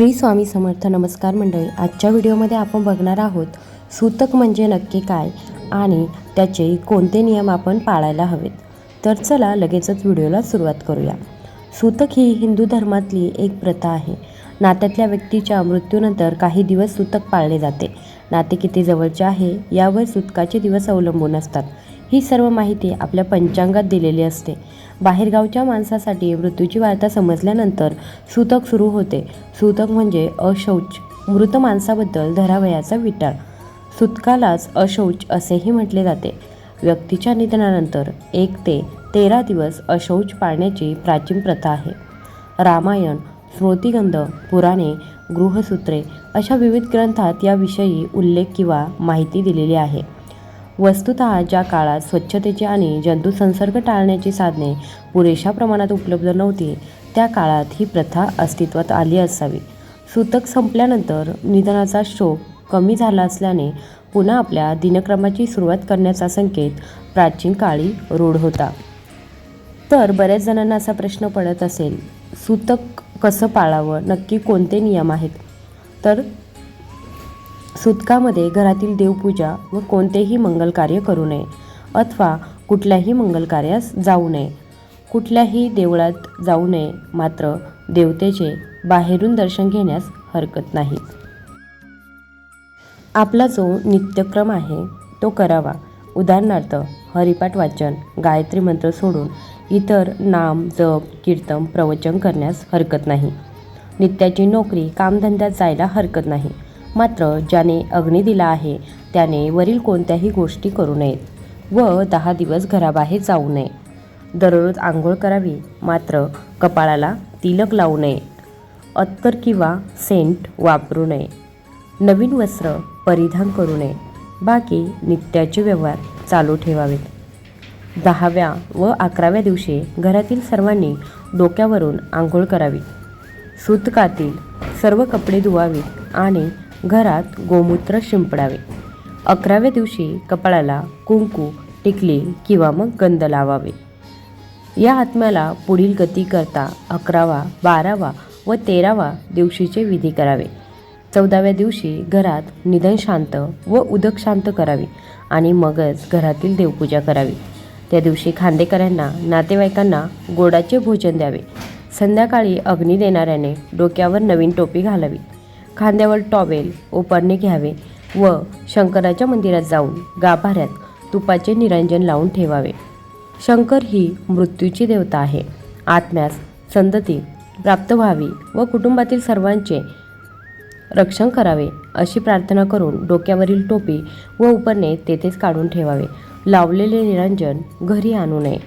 श्री स्वामी समर्थ नमस्कार मंडळी आजच्या व्हिडिओमध्ये आपण बघणार आहोत सूतक म्हणजे नक्की काय आणि त्याचे कोणते नियम आपण पाळायला हवेत. तर चला लगेचच व्हिडिओला सुरुवात करूया. सूतक ही हिंदू धर्मातली एक प्रथा आहे. नात्यातल्या व्यक्तीच्या मृत्यूनंतर काही दिवस सूतक पाळले जाते. नाते किती जवळचे आहे यावर सूतकाचे दिवस अवलंबून असतात. ही सर्व माहिती आपल्या पंचांगात दिलेली असते. बाहेरगावच्या माणसासाठी मृत्यूची वार्ता समजल्यानंतर सूतक सुरू होते. सूतक म्हणजे अशौच. मृत माणसाबद्दल धरावयाचा विटाळ. सूतकालाच अशौच असेही म्हटले जाते. व्यक्तीच्या निधनानंतर एक ते तेरा दिवस अशौच पाळण्याची प्राचीन प्रथा आहे. रामायण स्मृतिगंध पुराणे गृहसूत्रे अशा विविध ग्रंथात याविषयी उल्लेख किंवा माहिती दिलेली आहे. वस्तुत ज्या काळात स्वच्छतेची आणि जंतुसंसर्ग टाळण्याची साधने पुरेशा प्रमाणात उपलब्ध नव्हती त्या काळात ही प्रथा अस्तित्वात आली असावी. सूतक संपल्यानंतर निधनाचा शोक कमी झाला असल्याने पुन्हा आपल्या दिनक्रमाची सुरुवात करण्याचा संकेत प्राचीन काळी रूढ होता. तर बऱ्याच जणांना असा प्रश्न पडत असेल सूतक कसं पाळावं? नक्की कोणते नियम आहेत? तर सुतकामध्ये घरातील देवपूजा व कोणतेही मंगल कार्य करू नये अथवा कुठल्याही मंगल कार्यास जाऊ नये. कुठल्याही देवळात जाऊ नये मात्र देवतेचे बाहेरून दर्शन घेण्यास हरकत नाही. आपला जो नित्यक्रम आहे तो करावा. उदाहरणार्थ हरिपाठ वाचन गायत्री मंत्र सोडून इतर नाम जप कीर्तन प्रवचन करण्यास हरकत नाही. नित्याची नोकरी कामधंद्यात जायला हरकत नाही. मात्र ज्याने अग्नी दिला आहे त्याने वरील कोणत्याही गोष्टी करू नयेत व दहा दिवस घराबाहेर जाऊ नये. दररोज आंघोळ करावी मात्र कपाळाला तिलक लावू नये. अत्तर किंवा सेंट वापरू नये. नवीन वस्त्र परिधान करू नये. बाकी नित्याचे व्यवहार चालू ठेवावेत. दहाव्या व अकराव्या दिवशी घरातील सर्वांनी डोक्यावरून आंघोळ करावी. सूतकातील सर्व कपडे धुवावीत आणि घरात गोमूत्र शिंपडावे. अकराव्या दिवशी कपाळाला कुंकू टिकली किंवा मग गंध लावावे. या आत्म्याला पुढील गती करता अकरावा बारावा व तेरावा दिवशीचे विधी करावे. चौदाव्या दिवशी घरात निधन शांत व उदक शांत करावी आणि मगच घरातील देवपूजा करावी. त्या दिवशी खांदेकरांना नातेवाईकांना गोडाचे भोजन द्यावे. संध्याकाळी अग्नी देणाऱ्याने डोक्यावर नवीन टोपी घालावी. खांद्यावर टॉवेल ओपरणे घ्यावे व शंकराच्या मंदिरात जाऊन गाभाऱ्यात तुपाचे निरंजन लावून ठेवावे. शंकर ही मृत्यूची देवता आहे. आत्म्यास संतती प्राप्त व्हावी व कुटुंबातील सर्वांचे रक्षण करावे अशी प्रार्थना करून डोक्यावरील टोपी व उपरणे तेथेच काढून ठेवावे. लावलेले निरंजन घरी आणू नये.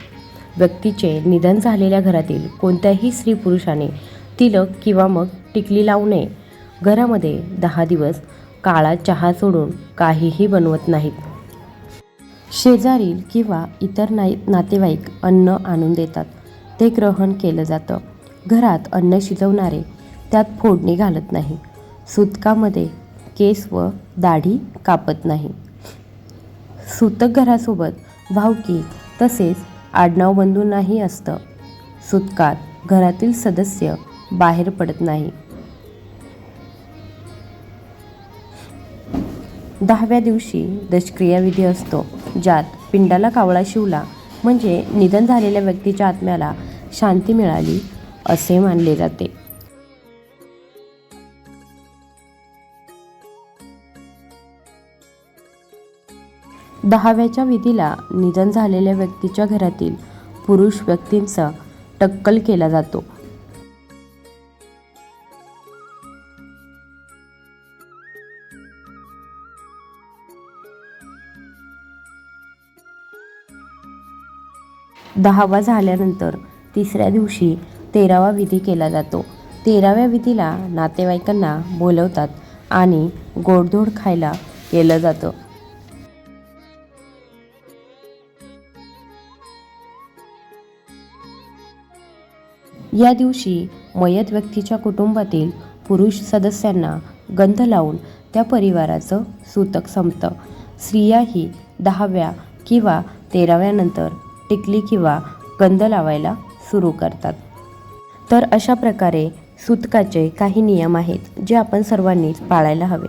व्यक्तीचे निधन झालेल्या घरातील कोणत्याही स्त्री पुरुषाने तिलक किंवा मग टिकली लावू नये. घरामध्ये दहा दिवस काळा चहा सोडून काहीही बनवत नाहीत. शेजारील किंवा इतर नाई नातेवाईक अन्न आणून देतात. ते ग्रहण केलं जातं. घरात अन्न शिजवणारे त्यात फोडणी घालत नाही. सुतकामध्ये केस व दाढी कापत नाही. सुतक घरासोबत भावकी तसेच आडनाव बंधूंनाही असतं. सुतकात घरातील सदस्य बाहेर पडत नाही. दहाव्या दिवशी दशक्रियाविधी असतो ज्यात पिंडाला कावळा शिवला. म्हणजे निधन झालेल्या व्यक्तीच्या आत्म्याला शांती मिळाली असे मानले जाते. दहाव्याच्या विधीला निधन झालेल्या व्यक्तीच्या घरातील पुरुष व्यक्तींचा टक्कल केला जातो. दहावा झाल्यानंतर तिसऱ्या दिवशी तेरावा विधी केला जातो. तेराव्या विधीला नातेवाईकांना बोलवतात आणि गोडधोड खायला केलं जातं. या दिवशी मयत व्यक्तीच्या कुटुंबातील पुरुष सदस्यांना गंध लावून त्या परिवाराचं सूतक संपतं. स्त्रियाही दहाव्या किंवा तेराव्यानंतर टिकली किंवा कंद लावायला सुरू करतात. तर अशा प्रकारे सूतकाचे काही नियम आहेत जे आपण सर्वांनीच पाळायला हवे.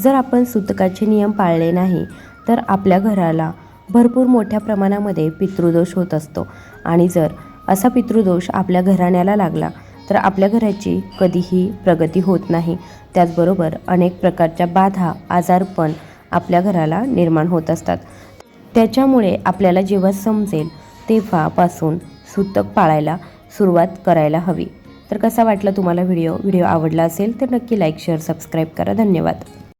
जर आपण सूतकाचे नियम पाळले नाही तर आपल्या घराला भरपूर मोठ्या प्रमाणामध्ये पितृदोष होत असतो. आणि जर असा पितृदोष आपल्या घराण्याला लागला तर आपल्या घराची कधीही प्रगती होत नाही. त्याचबरोबर अनेक प्रकारच्या बाधा आजारपण आपल्या घराला निर्माण होत असतात. त्याच्यामुळे आपल्याला जेव्हा समजेल तेव्हापासून सूतक पाळायला सुरुवात करायला हवी. तर कसा वाटला तुम्हाला व्हिडिओ? व्हिडिओ आवडला असेल तर नक्की लाईक शेअर सबस्क्राईब करा. धन्यवाद.